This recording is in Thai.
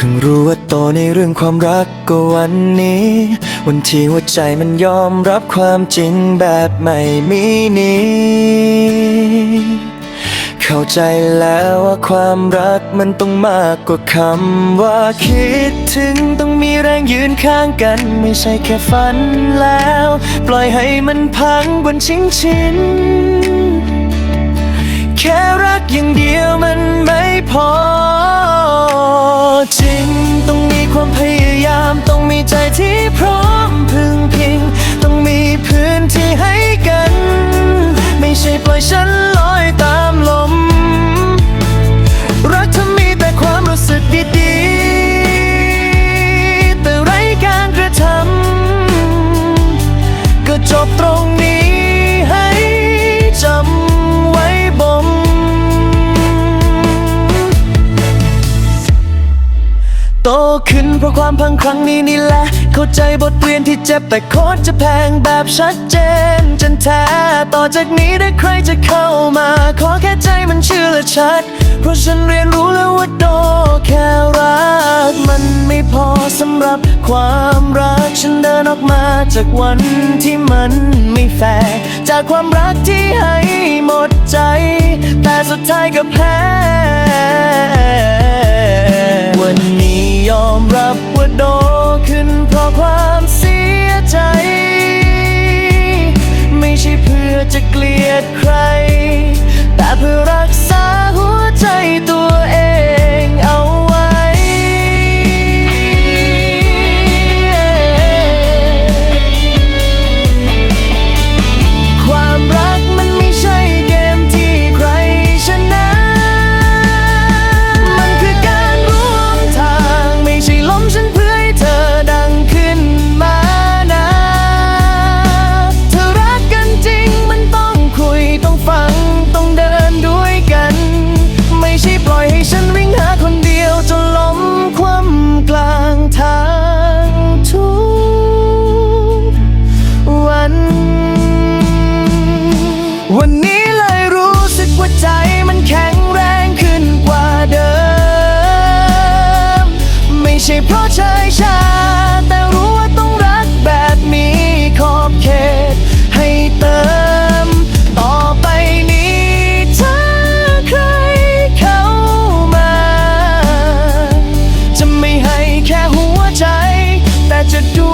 พิ่งรู้ว่าโตในเรื่องความรักก็วันนี้ วันที่หัวใจมันยอมรับความจริงแบบไม่มีนี้ เข้าใจแล้วว่าความรักมันต้องมากกว่าคำว่าคิดถึงต้องมีแรงยืนข้างกัน ไม่ใช่แค่ฝันแล้ว ปล่อยให้มันพังบนชิงชินแค่รักอย่างเดียวมันไม่พอ ฉันลอยตามลม รักเธอมีแต่ความรู้สึกดีๆ แต่ไร้การกระทำก็จบตรงนี้ให้จำไว้บ่มโตขึ้นเพราะความพังครั้งนี้นี่แหละ เข้าใจบทเรียนที่เจ็บแต่โคตรจะแพงแบบชัดเจน จนแท้ ต่อจากนี้ถ้าใครจะเข้ามา ขอแค่ใจมันเชื่อและชัด เพราะฉันเรียนรู้แล้วว่าโดแค่รัก มันไม่พอสำหรับความรัก ฉันเดินออกมาจากวันที่มันไม่แฟร์จากความรักที่ให้หมดใจ แต่สุดท้ายก็แพ้ แค่หัวใจ แต่จะดู